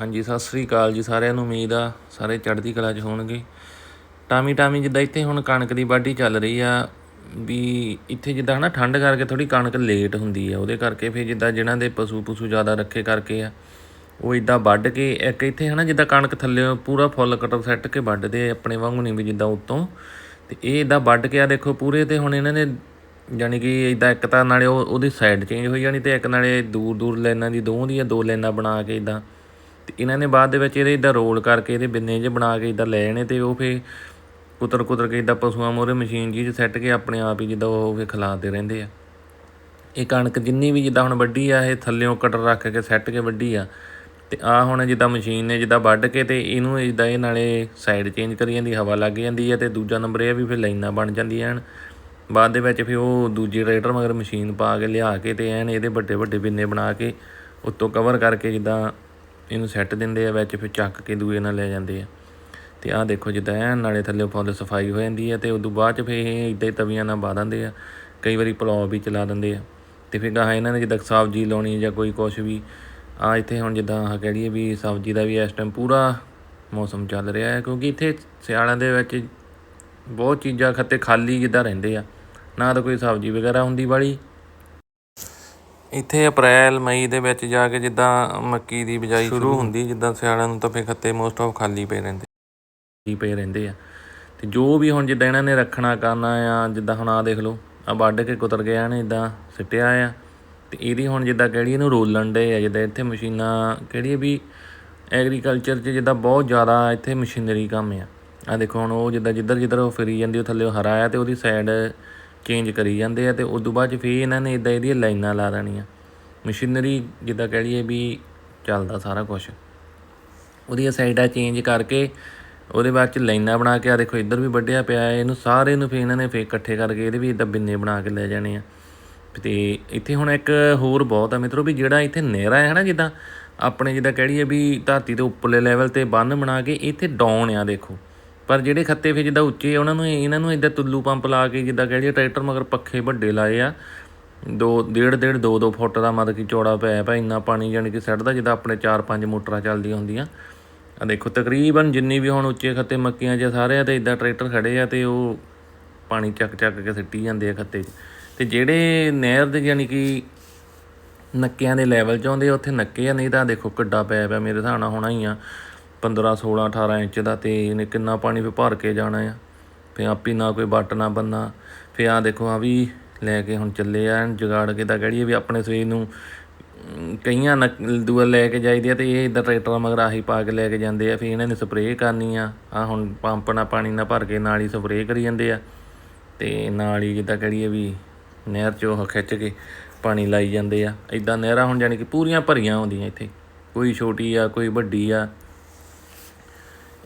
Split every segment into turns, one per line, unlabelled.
ਹਾਂਜੀ, ਸਤਿ ਸ੍ਰੀ ਅਕਾਲ ਜੀ ਸਾਰਿਆਂ ਨੂੰ, ਉਮੀਦ ਆ ਸਾਰੇ ਚੜ੍ਹਦੀ ਕਲਾ 'ਚ ਹੋਣਗੇ। ਟਾਮੀ ਟਾਮੀ ਜਿੱਦਾਂ ਇੱਥੇ ਹੁਣ ਕਣਕ ਦੀ ਵਾਢੀ ਚੱਲ ਰਹੀ ਆ, ਵੀ ਇੱਥੇ ਜਿੱਦਾਂ ਹਨਾ ਠੰਡ ਕਰਕੇ ਥੋੜੀ ਕਣਕ ਲੇਟ ਹੁੰਦੀ ਆ, ਉਹਦੇ ਕਰਕੇ ਫਿਰ ਜਿੱਦਾਂ ਜਿਨ੍ਹਾਂ ਦੇ ਪਸ਼ੂ ਪਸ਼ੂ ਜ਼ਿਆਦਾ ਰੱਖੇ ਕਰਕੇ ਆ, ਉਹ ਇਦਾਂ ਵੱਢ ਕੇ ਇੱਕ ਇੱਥੇ ਹਨਾ ਜਿੱਦਾਂ ਕਣਕ ਥੱਲੇ ਪੂਰਾ ਫੁੱਲ ਕਟਰ ਸੈੱਟ ਕੇ ਵੱਢਦੇ ਆਪਣੇ ਵਾਂਗੂ ਨਹੀਂ ਵੀ ਜਿੱਦਾਂ ਉੱਤੋਂ। ਤੇ ਇਹ ਇਦਾਂ ਵੱਢ ਕੇ ਆ ਦੇਖੋ ਪੂਰੇ ਤੇ ਹੁਣ ਇਹਨਾਂ ਨੇ ਯਾਨੀ ਕਿ ਇਦਾਂ ਇੱਕ ਤਾਂ ਨਾਲੇ ਉਹ ਉਹਦੀ ਸਾਈਡ ਚੇਂਜ ਹੋਈ ਜਾਣੀ ਤੇ ਇੱਕ ਨਾਲੇ ਦੂਰ ਦੂਰ ਲਾਈਨਾਂ ਦੀ ਦੋਹਾਂ ਦੀਆਂ ਦੋ ਲਾਈਨਾਂ ਬਣਾ ਕੇ ਇਦਾਂ ਤੇ ਇਹਨਾਂ ਨੇ ਬਾਅਦ ਦੇ ਵਿੱਚ ਇਹਦੇ ਇਦਾਂ ਰੋਲ ਕਰਕੇ ਇਹਦੇ ਬਿੰਨੇ ਜਿਹੇ ਬਣਾ ਕੇ ਇਦਾਂ ਲੈ ਜਾਣੇ ਤੇ ਉਹ ਫੇ ਕੁਤਰ ਕੁਤਰ ਕੇ ਇਦਾਂ ਪਸ਼ੂਆਂ ਮੋਰੇ ਮਸ਼ੀਨ ਜੀ 'ਚ ਸੈੱਟ ਕੇ ਆਪਣੇ ਆਪ ਹੀ ਜਿੱਦਾਂ ਉਹ ਫੇ ਖਿਲਾਰਦੇ ਰਹਿੰਦੇ ਆ। ਇਹ ਕਣਕ ਜਿੰਨੀ ਵੀ ਜਿੱਦਾਂ ਹੁਣ ਵੱਡੀ ਆ, ਇਹ ਥੱਲਿਓਂ ਕਟਰ ਰੱਖ ਕੇ ਸੈੱਟ ਕੇ ਵੱਡੀ ਆ ਤੇ ਆ ਹੁਣ ਜਿੱਦਾਂ ਮਸ਼ੀਨ ਨੇ ਜਿੱਦਾਂ ਵੱਢ ਕੇ ਤੇ ਇਹਨੂੰ ਇਦਾਂ ਇਹ ਨਾਲੇ ਸਾਈਡ ਚੇਂਜ ਕਰੀ ਜਾਂਦੀ, ਹਵਾ ਲੱਗ ਜਾਂਦੀ ਹੈ ਤੇ ਦੂਜਾ ਨੰਬਰ ਇਹ ਆ ਵੀ ਫਿਰ ਲਾਈਨਾਂ ਬਣ ਜਾਂਦੀਆਂ ਹਨ। ਬਾਅਦ ਦੇ ਵਿੱਚ ਫਿਰ ਉਹ ਦੂਜੀ ਟਰੈਕਟਰ ਮਗਰ ਮਸ਼ੀਨ ਪਾ ਕੇ ਲਿਆ ਕੇ ਤੇ ਐਨ ਇਹਦੇ ਵੱਡੇ ਵੱਡੇ ਬਿੰਨੇ ਬਣਾ ਕੇ ਉੱਤੋਂ ਕਵਰ ਕਰਕੇ ਜਿੱਦਾਂ ਇਹਨੂੰ ਸੈੱਟ ਦਿੰਦੇ ਆ ਵਿੱਚ, ਫਿਰ ਚੱਕ ਕੇ ਦੂਏ ਨਾਲ ਲੈ ਜਾਂਦੇ ਆ। ਤੇ ਆਹ ਦੇਖੋ ਜਿੱਦਾਂ ਐਨ ਨਾਲੇ ਥੱਲੇ ਫੁੱਲ ਸਫ਼ਾਈ ਹੋ ਜਾਂਦੀ ਹੈ ਤੇ ਉਦੋਂ ਬਾਅਦ ਚ ਫਿਰ ਇਹ ਇਦਾਂ ਹੀ ਤਵੀਆਂ ਨਾਲ ਬਾ ਦਿੰਦੇ ਆ। ਕਈ ਵਾਰੀ ਪਲੌ ਵੀ ਚਲਾ ਦਿੰਦੇ ਆ। ਤੇ ਫਿਰ ਗਾਹਾਂ ਇਹਨਾਂ ਨੇ ਜਿੱਦਾਂ ਸਬਜ਼ੀ ਲਾਉਣੀ ਜਾਂ ਕੋਈ ਕੁਛ ਵੀ ਆ ਇੱਥੇ ਹੁਣ ਜਿੱਦਾਂ ਆਹ ਕਹਿ ਲਈਏ ਵੀ ਸਬਜ਼ੀ ਦਾ ਵੀ ਇਸ ਟਾਈਮ ਪੂਰਾ ਮੌਸਮ ਚੱਲ ਰਿਹਾ ਹੈ, ਕਿਉਂਕਿ ਇੱਥੇ ਸਿਆਲਾਂ ਦੇ ਵਿੱਚ ਬਹੁਤ ਚੀਜ਼ਾਂ ਖੱਤੇ ਖਾਲੀ ਜਿੱਦਾਂ ਰਹਿੰਦੇ ਆ। ਨਾ ਤਾਂ ਕੋਈ ਸਬਜ਼ੀ ਵਗੈਰਾ ਹੁੰਦੀ ਵਾਲੀ ਇੱਥੇ ਅਪ੍ਰੈਲ ਮਈ ਦੇ ਵਿੱਚ ਜਾ ਕੇ ਜਿੱਦਾਂ ਮੱਕੀ ਦੀ ਬਿਜਾਈ ਸ਼ੁਰੂ ਹੁੰਦੀ ਜਿੱਦਾਂ ਸਿਆਲਾਂ ਨੂੰ ਤਾਂ ਫੇ ਖੱਤੇ ਮੋਸਟ ਆਫ ਖਾਲੀ ਪਏ ਰਹਿੰਦੇ। ਹੀ ਪਏ ਰਹਿੰਦੇ ਆ। ਤੇ ਜੋ ਵੀ ਹੁਣ ਜਿੱਦਾਂ ਇਹਨਾਂ ਨੇ ਰੱਖਣਾ ਕਰਨਾ ਆ ਜਿੱਦਾਂ ਹੁਣ ਆ ਦੇਖ ਲਓ ਆ ਵੱਢ ਕੇ ਕੁਤਰ ਗਿਆ ਨੇ ਇਦਾਂ ਸਿੱਟਿਆ ਆ ਤੇ ਇਹਦੀ ਹੁਣ ਜਿੱਦਾਂ ਕਿਹੜੀ ਇਹਨੂੰ ਰੋਲਣ ਦੇ ਆ ਜਿੱਦਾਂ ਇੱਥੇ ਮਸ਼ੀਨਾਂ ਕਿਹੜੀ ਵੀ ਐਗਰੀਕਲਚਰ 'ਚ ਜਿੱਦਾਂ ਬਹੁਤ ਜ਼ਿਆਦਾ ਇੱਥੇ ਮਸ਼ੀਨਰੀ ਕੰਮ ਆ। ਆ ਦੇਖੋ ਹੁਣ ਉਹ ਜਿੱਦਾਂ ਜਿੱਧਰ ਜਿੱਧਰ ਉਹ ਫਿਰੀ ਜਾਂਦੀ ਉਹ ਥੱਲੇ ਹਰਾ ਆ ਤੇ ਉਹਦੀ ਸਾਈਡ ਚੇਂਜ ਕਰੀ ਜਾਂਦੇ ਆ ਤੇ ਉਸ ਤੋਂ ਬਾਅਦ 'ਚ ਫੇਰ ਇਹਨਾਂ ਨੇ ਇਦਾਂ ਇਹਦੀਆਂ ਲਾਈਨਾਂ ਲਾ ਦੇਣੀਆਂ। ਮਸ਼ੀਨਰੀ ਜਿੱਦਾਂ ਕਹਿ ਲਈਏ ਵੀ ਚੱਲਦਾ ਸਾਰਾ ਕੁਝ ਉਹਦੀਆਂ ਸਾਈਡਾਂ ਚੇਂਜ ਕਰਕੇ ਉਹਦੇ ਬਾਅਦ ਚ ਲਾਈਨਾਂ ਬਣਾ ਕੇ ਆ ਦੇਖੋ ਇੱਧਰ ਵੀ ਵੱਢਿਆ ਪਿਆ ਹੈ, ਇਹਨੂੰ ਸਾਰੇ ਨੂੰ ਫੇਰ ਇਹਨਾਂ ਨੇ ਫੇਰ ਇਕੱਠੇ ਕਰਕੇ ਇਹਦੇ ਵੀ ਇਦਾਂ ਬਿੰਨੇ ਬਣਾ ਕੇ ਲੈ ਜਾਣੇ ਆ। ਤੇ ਇੱਥੇ ਹੁਣ ਇੱਕ ਹੋਰ ਬਹੁਤ ਆ ਮਿੱਤਰੋ ਵੀ ਜਿਹੜਾ ਇੱਥੇ ਨਹਿਰਾ ਹੈ ਨਾ ਜਿੱਦਾਂ, ਆਪਣੇ ਜਿੱਦਾਂ ਕਹਿ ਲਈਏ ਵੀ ਧਰਤੀ ਦੇ ਉੱਪਰਲੇ ਲੈਵਲ ਤੇ ਬੰਨ ਬਣਾ ਕੇ ਇੱਥੇ ਡਾਊਨ ਆ ਦੇਖੋ। ਪਰ ਜਿਹੜੇ ਖੱਤੇ ਫਿਰ ਜਿੱਦਾਂ ਉੱਚੇ ਆ, ਉਹਨਾਂ ਨੂੰ ਇਹਨਾਂ ਨੂੰ ਇਦਾਂ ਤੁੱਲੂ ਪੰਪ ਲਾ ਕੇ ਜਿੱਦਾਂ ਕਹਿ ਲਈਏ ਟਰੈਕਟਰ ਮਗਰ ਪੱਖੇ ਵੱਡੇ ਲਾਏ ਆ। ਦੋ, ਡੇਢ ਡੇਢ, ਦੋ ਦੋ ਫੁੱਟ ਦਾ ਮਤਲਬ ਕਿ ਚੌੜਾ ਪੈਪ ਪਿਆ ਇੰਨਾ ਪਾਣੀ ਜਾਣੀ ਕਿ ਸੱਟਦਾ ਜਿੱਦਾਂ ਆਪਣੇ 4-5 ਮੋਟਰਾਂ ਚੱਲਦੀਆਂ ਹੁੰਦੀਆਂ। ਆ ਦੇਖੋ, ਤਕਰੀਬਨ ਜਿੰਨੀ ਵੀ ਹੁਣ ਉੱਚੇ ਖੱਤੇ ਮੱਕੀਆਂ 'ਚ ਸਾਰੇ ਆ ਤੇ ਇਦਾਂ ਟਰੈਕਟਰ ਖੜੇ ਆ ਤੇ ਉਹ ਪਾਣੀ ਚੱਕ ਚੱਕ ਕੇ ਸਿੱਟੀ ਜਾਂਦੇ ਆ ਖੱਤੇ 'ਚ। ਤੇ ਜਿਹੜੇ ਨਹਿਰ ਦੇ ਯਾਨੀ ਕਿ ਨੱਕਿਆਂ ਦੇ ਲੈਵਲ 'ਚ ਆਉਂਦੇ ਆ ਉੱਥੇ ਨੱਕੇ ਆ, ਨਹੀਂ ਤਾਂ ਦੇਖੋ ਕਿੱਡਾ ਪੈਪ ਪਿਆ ਮੇਰੇ ਹਿਸਾਬ ਨਾਲ ਹੋਣਾ ਹੀ ਆ। 15 16 18 ਇੰਚ ਦਾ ਤੇ ਇਹਨੇ ਕਿੰਨਾ ਪਾਣੀ ਵੀ ਭਰ ਕੇ ਜਾਣਾ ਆ। ਫੇ ਆਪੀ ਨਾ ਕੋਈ ਵੱਟ ਨਾ ਬੰਨਾ। ਫੇ ਆ ਦੇਖੋ ਆ ਵੀ ਲੈ ਕੇ ਹੁਣ ਚੱਲੇ ਆ ਜਗਾੜ ਕੇ ਤਾਂ ਕਹੜੀਏ ਵੀ ਆਪਣੇ ਸਵੇਰ ਨੂੰ ਕਈਆਂ ਨਕ- ਦੂਆ ਲੈ ਕੇ ਜਾਈਦੀ ਆ ਤੇ ਇਹ ਇਦਾਂ ਟਰੈਕਟਰਾਂ ਮਗਰ ਆਹੀ ਪਾ ਕੇ ਲੈ ਕੇ ਜਾਂਦੇ ਆ। ਫੇ ਇਹਨਾਂ ਨੇ ਸਪਰੇਅ ਕਰਨੀ ਆ। ਆ ਹੁਣ ਪੰਪ ਨਾਲ ਪਾਣੀ ਨਾਲ ਭਰ ਕੇ ਨਾਲ ਹੀ ਸਪਰੇਅ ਕਰੀ ਜਾਂਦੇ ਆ। ਤੇ ਨਾਲ ਹੀ ਜਿੱਦਾਂ ਕਹੜੀਏ ਵੀ ਨਹਿਰ ਚੋਂ ਖਿੱਚ ਕੇ ਪਾਣੀ ਲਾਈ ਜਾਂਦੇ ਆ। ਇਦਾਂ ਨਹਿਰਾਂ ਹੁਣ ਜਾਣੀ ਕਿ ਪੂਰੀਆਂ ਭਰੀਆਂ ਹੁੰਦੀਆਂ ਇੱਥੇ। ਕੋਈ ਛੋਟੀ ਆ, ਕੋਈ ਵੱਡੀ ਆ।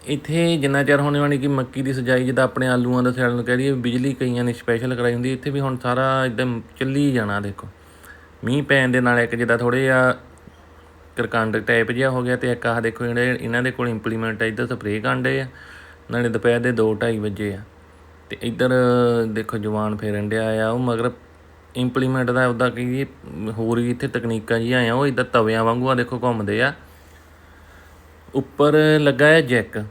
ਇੱਥੇ ਜਿੰਨਾ ਚਿਰ ਹੋਣੇ ਵਾਲੀ ਕਿ ਮੱਕੀ ਦੀ ਸਜਾਈ, ਜਿੱਦਾਂ ਆਪਣੇ ਆਲੂਆਂ ਦਾ ਸਿਆਲ ਨੂੰ ਕਹਿ ਦਈਏ ਬਿਜਲੀ ਕਈਆਂ ਨੇ ਸਪੈਸ਼ਲ ਕਰਾਈ ਹੁੰਦੀ, ਇੱਥੇ ਵੀ ਹੁਣ ਸਾਰਾ ਇੱਕਦਮ ਚੱਲੀ ਜਾਣਾ, ਦੇਖੋ। ਮੀਂਹ ਪੈਣ ਦੇ ਨਾਲ ਇੱਕ ਜਿੱਦਾਂ ਥੋੜੇ ਆ ਕਰਕੰਡ ਟਾਈਪ ਜਿਹਾ ਹੋ ਗਿਆ ਤੇ ਇੱਕ ਆਹ ਦੇਖੋ, ਜਿਹੜੇ ਇਹਨਾਂ ਦੇ ਕੋਲ ਇੰਪਲੀਮੈਂਟ ਆ, ਇੱਧਰ ਸਪਰੇਅ ਕਾਂਡੇ ਆ, ਨਾਲੇ ਦੁਪਹਿਰ ਦੇ 2:30 ਵਜੇ ਆ। ਤੇ ਇੱਧਰ ਦੇਖੋ, ਜਵਾਨ ਫੇਰਨ ਡਿਆ ਆ, ਉਹ ਮਗਰ ਇੰਪਲੀਮੈਂਟ ਦਾ ਉਹਦਾ ਕੀ ਹੋਰ ਵੀ ਇੱਥੇ ਤਕਨੀਕਾਂ ਜਿਹੀਆਂ ਆ ਉਹ ਇੱਦਾਂ ਤਵਿਆਂ ਵਾਂਗੂ ਆ, ਦੇਖੋ ਘੁੰਮਦੇ ਆ। ਉੱਪਰ ਲੱਗਾ ਹੈ ਜੈਕ।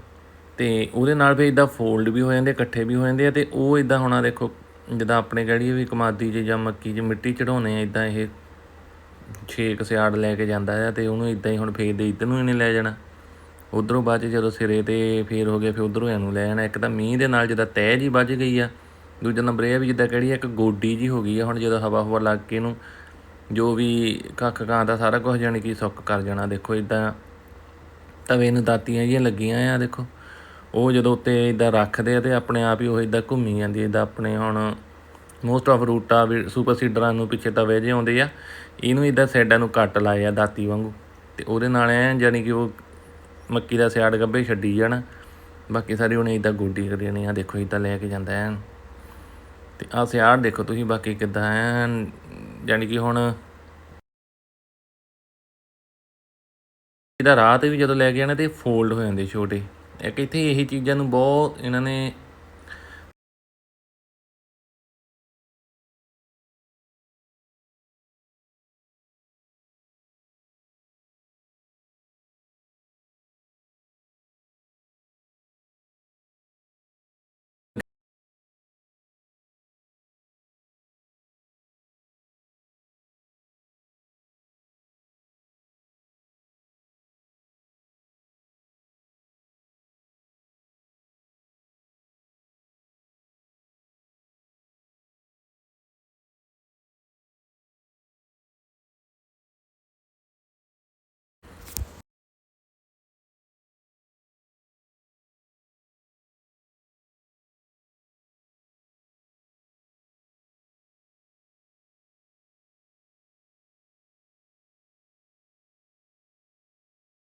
ਤੇ ਉਹਦੇ ਨਾਲ ਵੀ ਇਦਾਂ ਫੋਲਡ ਵੀ ਹੋ ਜਾਂਦੇ ਇਕੱਠੇ ਵੀ ਹੋ ਜਾਂਦੇ ਆ ਤੇ ਉਹ ਇਦਾਂ ਹੋਣਾ ਦੇਖੋ ਜਿੱਦਾਂ ਆਪਣੇ ਗੜੀ ਵੀ ਕਮਾਦੀ 'ਚ ਜਾਂ ਮੱਕੀ 'ਚ ਮਿੱਟੀ ਚੜਾਉਣੇ ਆ ਇਦਾਂ ਇਹ ਛੇਕ ਸਿਆੜ ਲੈ ਕੇ ਜਾਂਦਾ ਆ ਤੇ ਉਹਨੂੰ ਇਦਾਂ ਹੀ ਹੁਣ ਫੇਰ ਦੇ ਇੱਧਰ ਨੂੰ ਇਹਨੇ ਲੈ ਜਾਣਾ। ਉਧਰੋਂ ਬਾਅਦ 'ਚ ਜਦੋਂ ਸਿਰੇ ਤੇ ਫੇਰ ਹੋ ਗਿਆ ਫਿਰ ਉਧਰੋਂ ਇਹਨੂੰ ਲੈ ਜਾਣਾ। ਇੱਕ ਤਾਂ ਮੀਂਹ ਦੇ ਨਾਲ ਜਿੱਦਾਂ ਤਹਿ ਜੀ ਵੱਜ ਗਈ ਆ ਦੂਜਾ ਨੰਬਰ ਇਹ ਵੀ ਜਿੱਦਾਂ ਕਿਹੜੀ ਆ, ਇੱਕ ਗੋਡੀ ਜੀ ਹੋ ਗਈ ਆ ਹੁਣ ਜਦੋਂ ਹਵਾ ਹਵਾ ਲੱਗ ਕੇ ਇਹਨੂੰ ਜੋ ਵੀ ਕੱਖ ਕਾਂ ਦਾ ਸਾਰਾ ਕੁਝ ਜਾਣੀ ਕਿ ਸੁੱਕ ਕਰ ਜਾਣਾ। ਦੇਖੋ ਇਦਾਂ ਤਵੇ ਨੂੰ ਦਾਤੀਆਂ ਜਿਹੀਆਂ ਲੱਗੀਆਂ ਆ ਦੇਖੋ। ਉਹ ਜਦੋਂ ਉੱਤੇ ਇਦਾਂ ਰੱਖਦੇ ਆ ਤੇ ਆਪਣੇ ਆਪ ਹੀ ਉਹ ਇਦਾਂ ਘੁੰਮੀ ਜਾਂਦੀ ਇਦਾਂ ਆਪਣੇ ਹੁਣ ਮੋਸਟ ਆਫ ਰੂਟਾ ਵੀ ਸੁਪਰ ਸੀਡਰਾਂ ਨੂੰ ਪਿੱਛੇ ਤਵੇ ਜਿਹੇ ਆਉਂਦੇ ਆ, ਇਹਨੂੰ ਇਦਾਂ ਸਾਈਡਾਂ ਨੂੰ ਕੱਟ ਲਾਏ ਆ ਦਾਤੀ ਵਾਂਗੂ। ਤੇ ਉਹਦੇ ਨਾਲ ਐ ਜਾਨੀ ਕਿ ਉਹ ਮੱਕੀ ਦਾ ਸਿਆੜ ਗੱਬੇ ਛੱਡੀ ਜਾਣਾ, ਬਾਕੀ ਸਾਰੀ ਉਹਨੇ ਇਦਾਂ ਗੋਡੀ ਕਰੀ ਜਾਣੀ ਆ ਦੇਖੋ ਇਦਾਂ ਲੈ ਕੇ ਜਾਂਦਾ ਐਨ। ਤੇ ਆ ਸਿਆੜ ਦੇਖੋ ਤੁਸੀਂ ਬਾਕੀ ਕਿਦਾਂ ਐਨ ਜਾਨੀ ਕਿ ਹੁਣ ਇਹਦਾ ਰਾਹ ਤੇ ਵੀ ਜਦੋਂ ਲੈ ਕੇ ਆਣਾ ਤੇ ਫੋਲਡ ਹੋ ਜਾਂਦੇ ਛੋਟੇ। ਇੱਕ ਇੱਥੇ ਇਹੀ ਚੀਜ਼ਾਂ ਨੂੰ ਬਹੁਤ ਇਹਨਾਂ ਨੇ